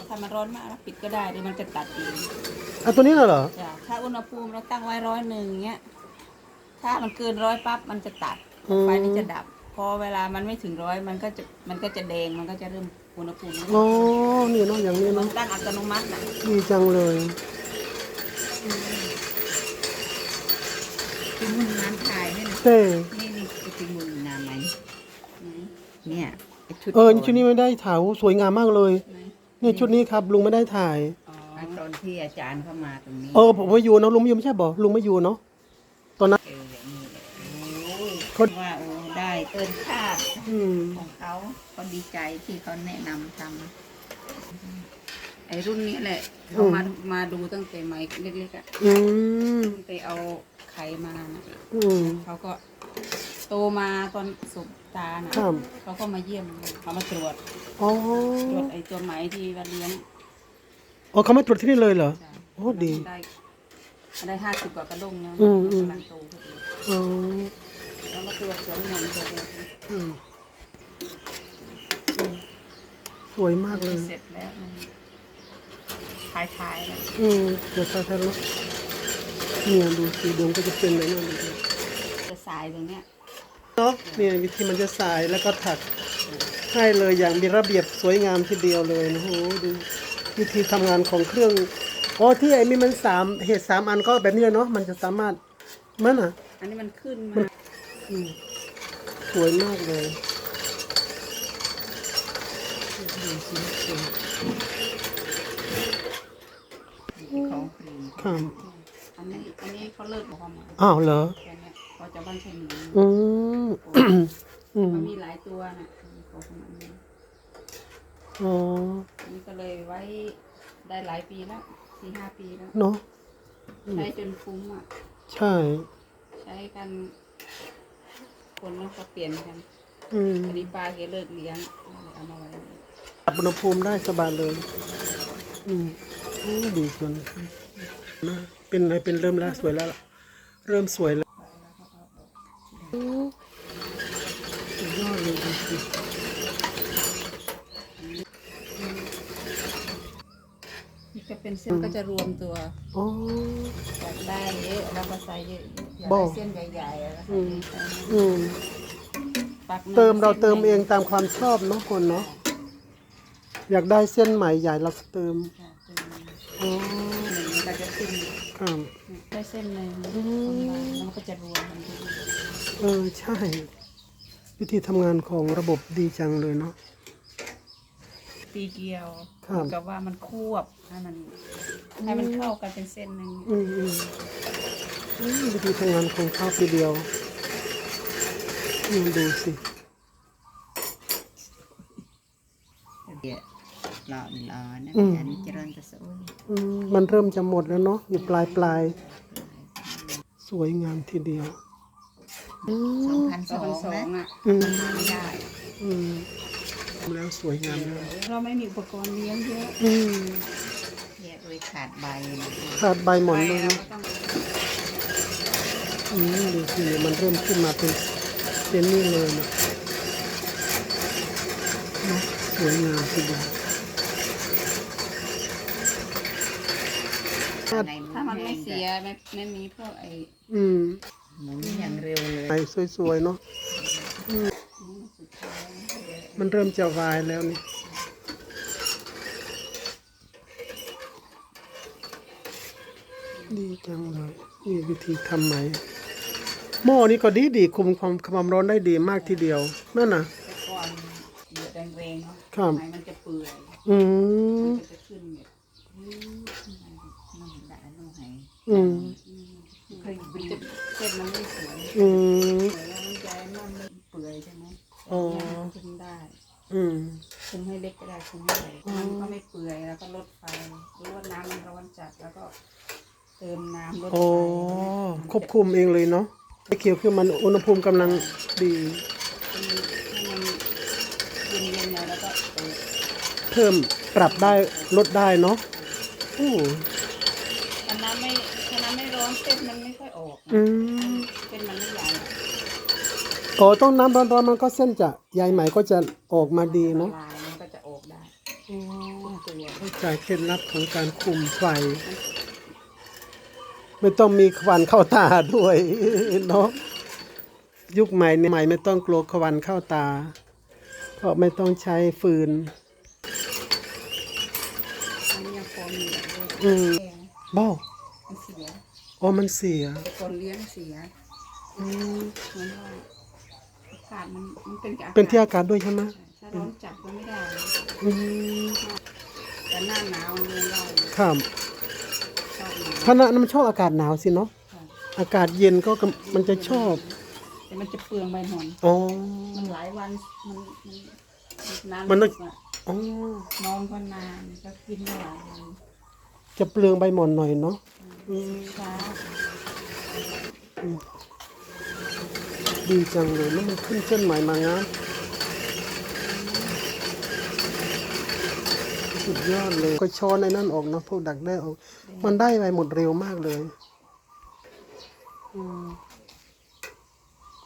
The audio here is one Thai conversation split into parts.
แล้วถ้ามันร้อนมากเราปิดก็ได้หรือมันจะตัดเองอะตัวนี้น่ะเหรอจ้ะถ้าอุณหภูมิเราตั้งไว้ร้อยหนึ่งเงี้ย ถ้ามันเกินร้อยปั๊บมันจะตัดอืมไฟนี้จะดับ พอเวลามันไม่ถึงร้อยมันก็จะมันก็จะแดงมันก็จะเริ่มอุณหภูมิอ๋อนี่เนาะอย่างนี้มันเนาะตั้งอัตโนมัตินะดีจังเลยเป็นมุนน้ำถ่ายด้วยนะเต้นี่นี่เป็นมุนน้ำไหมเนี่ยไอ้ชุดเออนี่ชุดนี้ไม่ได้ถ่ายโอ้สวยงามมากเลย ไหน นี่ชุดนี้ครับลุงไม่ได้ถ่ายอ๋ออะตอนที่อาจารย์เข้ามาตรงนี้เออผมไม่อยู่เนอะลุงไม่อยู่ไม่ใช่บ่ลุงไม่อยู่เนาะตอนนั้น เอออย่างนี้แหละโอ้ยคนว่าโอ้ได้เกินคาดอืมของเขาเขาดีใจที่เขาแนะนำทไอรุ่นนี้แหละเขามามาดูตั้งแต่ไม้เล็กๆอะอืมตั้งแต่เอาไข่มานะอืมเขาก็ โตมาตอนสุกตานะครับ เขาก็มาเยี่ยมเขามาตรวจอ๋อตรวจไอตัวไหมที่เราเลี้ยงอ๋อเขามาตรวจที่นี่เลยเหรอจ้ะโอ้ดี ได้ได้ห้าสิบกว่ากระด้งนะอืมอืม กำลังโตพอดีอ๋อแล้วมาตรวจสวนนมตัวเองอืมอืมสวยมากเลย เสร็จแล้วท้ายท้ายๆแล้วอืมเดี๋ยวใช่ใช่แล้วเนี่ยดูสีดวงก็จะเป็นอะไรนั่นเลยจะสายตรงเนี้ย เนาะเนี่ยวิธีมันจะสายแล้วก็ถักให้เลยอย่างมีระเบียบสวยงามทีเดียวเลยนะโหดูวิธีทำงานของเครื่องอ๋อที่ไอ้นี่มันสามเหตุสามอันก็แบบนี้เลยเนาะมันจะสามารถมันอะ อันนี้มันขึ้นมาอืมสวยมากเลยดูสิสวยำของฟรีครับอันนี้อันนี้เขาเลิกบอกว่ามาอ้าวเหรอ แค่เนี้ยเขาจะบ้านใช้หนูอืมอืมมันมีหลายตัวน่ะของมันนี้อ๋ออันนี้ก็เลยไว้ได้หลายปีแล้วสี่ห้าปีแล้ว เนาะใช้จนคุ้มอะ ใช่ ใช้กัน คนแล้วก็เปลี่ยนกันอืมอันนี้ปลาเกเลิกเลี้ยงเลยเอามาไว้ปรับอุณหภูมิได้สบายเลย อืมโอ้ดีจนนะเป็นอะไรเป็นเริ่มแล้วสวยแล้วล่ะเริ่มสวยแล้ว โอ้สุดยอดเลยดูสินี่จะเป็นเส้นก็จะรวมตัวอ๋ออยากได้เยอะแล้วก็ใส่เยอะอยากบได้อกเส้นใหญ่ๆแล้วก็ใส่อืมเยอะอืมปักหนึ่งเติมเราเติมส้นเองตามความชอบเนาะคนเนาะอยากได้เส้นใหม่ใหญ่เราก็เติมค่ะเติมอ๋อหนึ่งเราจะขึ้นครับได้เส้นหนึ่งอืมแล้วมันก็จะรวมกันดี เออ ใช่ วิธีทำงานของระบบดีจังเลยเนาะ ตีเกลียวครับ กับว่ามันควบให้มันให้มันเข้ากันเป็นเส้นหนึ่งอืมอืมอืมวิธีทำงานของเขาทีเดียวอืมดูสิ เดี๋ยวรอรอนะอืม อันนี้เจริญจะสวยอืมมันเริ่มจะหมดแล้วเนาะอยู่ปลายปลายสวยงามทีเดียว อืสองมพันสสอองงสอนะงอะอืมหาไม่ได้อืมแล้วสวยงามแล้วเราไม่มีอุปกรณ์เลี้ยงเยอะอืมเนี่ยโดยขาดใบนะขาดใบหมอนไปเลยเราเนาะก็ต้องอืมดูสิมันเริ่มขึ้นมาเป็นเป็นนี่เลยนะเนาะสวยงามทีเดียวในถ้ามันไม่เสียไม่ไม่มีพวกไอ้อืม หมุนอย่างเร็วเลยไปสวยๆเนาะอืมมันเริ่มจะวายแล้วนี่ดีจังเลยนี่วิธีทำไหมหม้อนี้ก็ดีดีคุมความความร้อนได้ดีมากทีเดียวนั่นน่ะ แต่ก่อนเดือดแรงๆเนาะครับ ไม้มันจะเปื่อยอืมมันจะขึ้นเนี่ยน้องด่าน้องไหอืมเคย มันบีจะบเส้นมันไม่สวยอืมสวยแล้วมันใจมันไม่เปื่อยใช่ไหมอ๋อเนี่ยมันคุมได้อืม คุมให้เล็กก็ได้คุมให้ใหญ่มันก็ไม่เปื่อยแล้วก็ลดไฟหรือว่าน้ำมันร้อนจัดแล้วก็เติมน้ำลดไฟอ๋อควบคุมเองเลยเนาะไอ้เขียวคือมันอุณหภูมิกำลังดี ให้มันเย็นๆหน่อยแล้วก็เปิดเพิ่มปรับได้ลดได้เนาะโอ้ถ้าน้ำไม่ถ้าน้ำไม่ร้อนเส้นมันไม่ค่อยออกนะอืมเส้นมันไม่ใหญ่อ๋อต้องน้ำร้อนๆมันก็เส้นจะใยไหมก็จะออกมาดีเนาะลายมันก็จะออกได้อ๋อทุกตัวให้ใจเคล็ดลับของการคุมไฟ ไม่ต้องมีควันเข้าตาด้วยเนาะยุคใหม่เนี่ยใหม่ไม่ต้องกลัวควันเข้าตา เพราะไม่ต้องใช้ฟืนอันนี้ยังพอมีอยู่ด้วยอืมแกงบ้ามันเสีย อ๋อมันเสียแต่คนเลี้ยงเสียอืมเหมือนว่าอากาศมันมันเป็นกับเป็นที่อากาศด้วยใช่ไหมถ้าร้อนจัดก็ไม่ได้อืมแต่หน้าหนาวมันเลี้ยงได้ครับชอบหนาวคณะนั้นมันชอบอากาศหนาวสิเนาะค่ะอากาศเย็นก็กำมันจะชอบแต่มันจะเปลืองใบหมอนอ๋อ มันหลายวันมันมันนานมันต้องอะอ๋อนอนก็นานก็กินไม่หลายวัน จะเปลืองใบหมอนหน่อยเนาะดีจังเลยแล้วมันขึ้นเส้นใหม่มางามสุดยอดเลย ก็ช้อนในนั่นออกเนาะพวกดักได้ออก มันได้ไปหมดเร็วมากเลย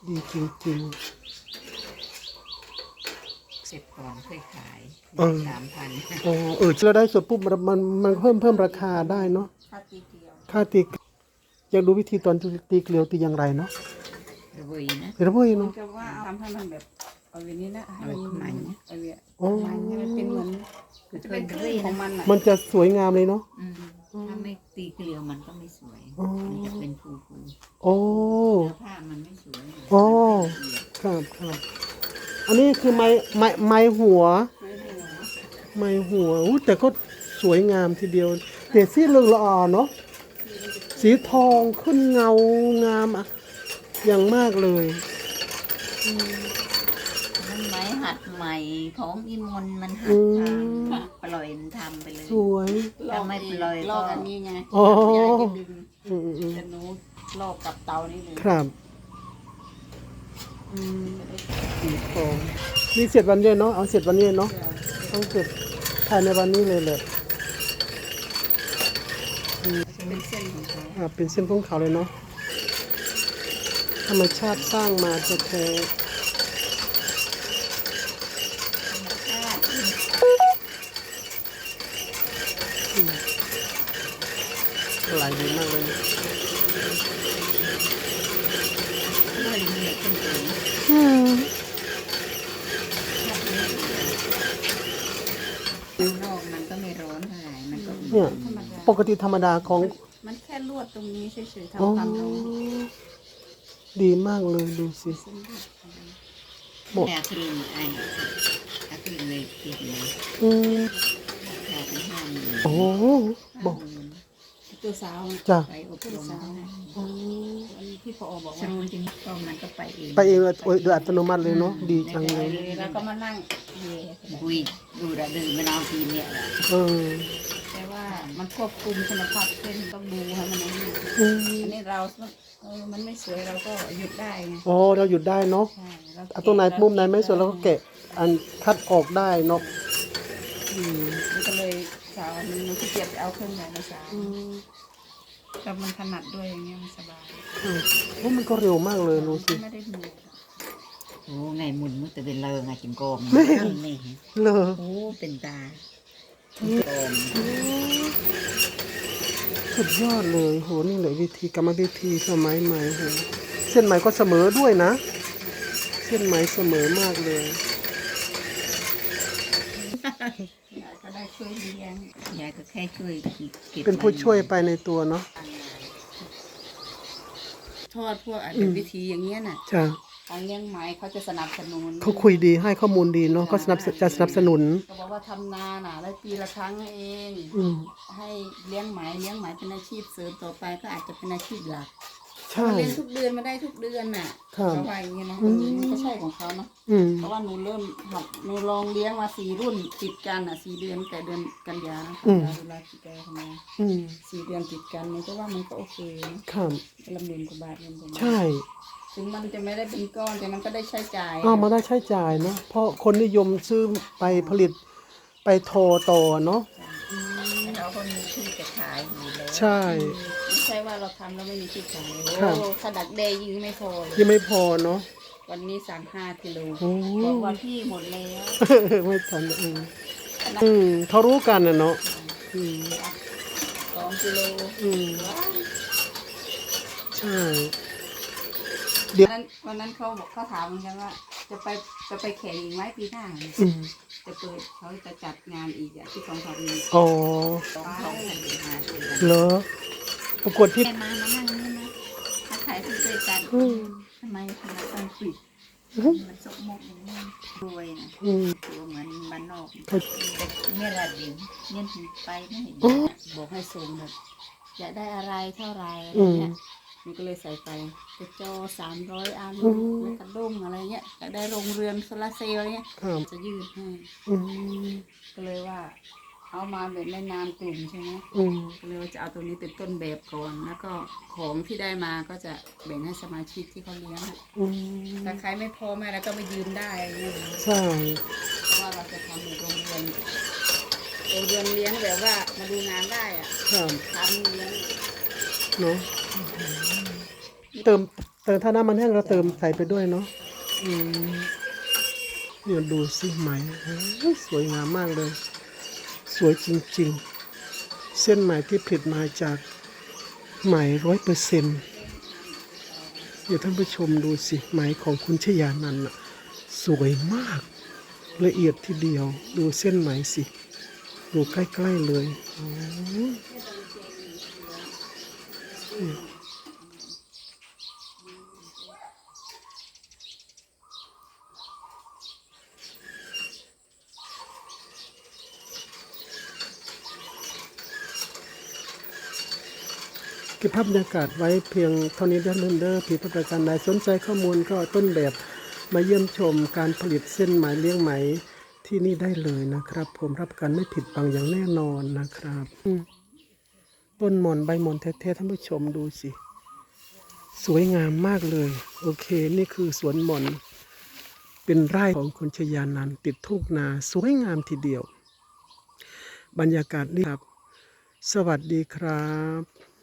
ดีจริงเสร็จก่อนเคยขายเออ สามพันๆอ๋อเออเราได้ส่วนปุ๊บมันมันมันเพิ่มเพิ่มราคาได้เนาะค่าตีเกลียวค่าตีอยากดูวิธีตอนตีเกลียวตีอย่างไรเนาะระเวยนะ เดี๋ยวเว้ยมันเนาะจะว่าทำให้มันแบบเอาเวนี้นะให้มันเอามัน เอาเวียอ๋อมันให้มันเป็นเหมือนมันจะเป็นคลื่นของมันอะมันจะสวยงามเลยเนาะ อืมถ้าไม่ตีเกลียวมันก็ไม่สวย อ๋อ มันจะเป็นฟูฟูโอ้ เนื้อผ้ามันไม่สวยอ๋อ ครับครับ อันนี้คือไม้ไม้ไม้หัวไม่ได้หรอไม้หัวอู้แต่ก็สวยงามทีเดียวเปลี่ยนสีเหลืองละอ่อเนาะสีทองขึ้นเงางามอะอย่างมากเลยมันไม้หัดใหม่ของอิมนมันหัอืดทมำปล่อยมันทำไปเลยสวย ลอกไม่เป็นไรก็ลอกอันนี้ไงอ๋อ ยายจะดึงอืมอืมอืมแต่หนูลอกกับเตานี่เลย ครับอืม สีทองนี่เสร็จวันเดียวเนาะเอาเสร็จวันนี้เนาะต้องเสร็จภายในวันนี้เลยเลยเป็นเส้นของเขาอ่าเป็นเส้นของเขาเลยเนาะธรรมชาติสร้างมาจะแท้ชาติไหลดีมากเลย องอืมข้างนอกมันก็ไม่ร้อนเท่าไหร่มันก็อุ่นเนี่ยธรรมดาปกติธรรมดาของ มันแค่ลวดตรงนี้เฉยๆอ๋อทำตามตรงนี้ดีมากเลยดูสิเส้นเลือดของมันหมด แต่ครีมไอ้อะครีมเลยติดเลยอืมราคาเป็นห้าหมื่นโอ้บอก ตัวสาวจ้ะ ไปอบรมให้อ๋ออันนี้ที่พอบอกสว่ารุปจริงๆก็มันก็ไปเองไปเองเลยโดยอัตโนมัติเลยเนาะดีจังเลยแล้วก็มานั่งเยคุยดูระดือไม่นเอาทีเนี่ยแหละเออแต่ว่ามันควบคุมคุณภาพเส้นต้องดูให้มันนี่อืมอันนี้เราเออมันไม่สวยเราก็หยุดได้ไงอ๋อเราหยุดได้เนาะใช่เเอาตรงไหนมุมไหนไม่สวยเราก็แกะอันคัดออกได้เนาะอืมมันก็เลยสาวมันมันขี้เกียจไปเอาเครื่องใหญ่มาสาว อืม แต่มันถนัดด้วยอย่างเงี้ยมันสบายอืมโอ้มันก็เร็วมากเลยดูสิ ไม่ได้เหนื่อยโอ้ไงมุนมุตะเป็นเลงไงจิมโกมแม่ นี่เลอโอ้เป็นตาโกมสุดยอดเลยโหนี่เลยวิธีกรรมวิธีสมัยใหม่โหเส้นไหมก็เสมอด้วยนะ เส้นไหมเสมอมากเลยยายก็ได้ช่วยเลี้ยงยายก็แค่ช่วยเก็บเป็นผู้ช่วยไปในตัวเนาะ ทอดพวกอาจจะวิธีอย่างเงี้ยน่ะจ้ะทางเลี้ยงไหมเขาจะสนับสนุนเขาคุยดีให้ข้อมูลดีเนาะเขาสนับสจะสนับสนุนก็บอกว่าทำนาน่ะได้ปีละครั้งเอง อืม ให้เลี้ยงไหมเลี้ยงไหมเป็นอาชีพเสริมต่อไปก็อาจจะเป็นอาชีพหลัก ใช่เลี้ยงทุกเดือนมาได้ทุกเดือนน่ะครับเขาว่าอย่างเงี้ยนะอืม มันก็ใช่ของเขาเนาะอืม เพราะว่าหนูเริ่มหัดหนูลองเลี้ยงมาสี่รุ่นติดกันอะสี่เดือนแต่เดือนกันยานะกันยาเวลากี่แกทำไมอืมสี่เดือนติดกันมันก็ว่ามันก็โอเคนะครับ ลำเดือนกว่าบาทเดือนกว่าบาทใช่ถึงมันจะไม่ได้เป็นก้อนแต่มันก็ได้ใช้จ่ายอ้าวมาได้ใช้จ่ายเนาะเพราะคนนิยมซื้อไปผลิตไปโทรต่อเนาะเราก็มีที่จะขายอยู่แล้วใช่ไม่ ใช่ว่าเราทำแล้วไม่มีที่ขายครับโอ้ถ้าดักเดย์ยิงไม่พอเลยยังไม่พอเนาะ วันนี้สั่งห้ากิโลโอ้ บอกว่าพี่หมดแล้วไม่ทันเอออืมเขารู้กันนะเนาะอืมสองกิโลอืมใช่วันนั้นวันนั้นเขาบอกเขาถามเหมือนกันว่า จะไปจะไปแข่งอีกไหมปีหน้าอืมจะเปิดเขาจะจัดงานอีกอะที่ของเขาเองอ๋อสองสองพันห้าสิบเหรอ ประกวดที่แม่มามานั่งนี่นะถ้าขายที่ด้วยกันอืมทำไมทำไมต้องคุยมันสกมกอย่างนี้รวยนะอืม ตัวเหมือนบ้านนอกเขาแต่เนี่ยระดินเนี่ยถึงไปไม่เห็นอ๋อบอกให้ส่งแบบอยากได้อะไรเท่าไหรอะไรอืมเงี้ยมันก็เลยใส่ไปกระจอสามร้อยอันอืม แล้วกระด้งอะไรเงี้ยอยากได้โรงเรือนโซลาร์เซลล์อะไรเงี้ยครับจะยืดให้ อืมก็เลยว่า เอามาแบบในนามกลุ่มใช่ไหมอืมก็เลยว่าจะเอาตัวนี้เป็นต้นแบบก่อน แล้วก็ของที่ได้มาก็จะแบ่งให้สมาชิกที่เขาเลี้ยงอะอืมถ้าใครไม่พอแม่แล้วก็ไปยืมได้อะไรเงี้ยนะใช่ เพราะว่าเราจะทำโรงเรือนโรงเรือนเลี้ยงแบบว่ามาดูงานได้อะครับทำเลี้ยงเนาะเติมเติมถ้าน้ำมันแห้งเราเติมใส่ไปด้วยเนาะอืมเนี่ยดูสิไหมโอ้ยสวยงามมากเลย สวยจริงๆ เส้นไหมที่ผลิตมาจากไหมร้อยเปอร์เซ็นต์เดี๋ยวท่านผู้ชมดูสิไหมของคุณชยานันท์นะสวยมากละเอียดทีเดียว ดูเส้นไหมสิ ดูใกล้ ๆ เลยโอ้ย ก็บภาพบรรยากาศไว้เพียงเท่านี้ด้อเด้อผิดประการใดสนใจข้อมูลก็ต้นแบบมาเยี่ยมชมการผลิตเส้นไหมเลี้ยงไหมที่นี่ได้เลยนะครับ ผมรับประกันไม่ผิดบังอย่างแน่นอนนะครับต้นหมอนใบหมอนแท้ๆท่านผู้ชมดูสิ สวยงามมากเลย โอเค นี่คือสวนหมอน เป็นไร่ของคนชยานันติดทุ่งนาสวยงามทีเดียว บรรยากาศดีครับ สวัสดีครับ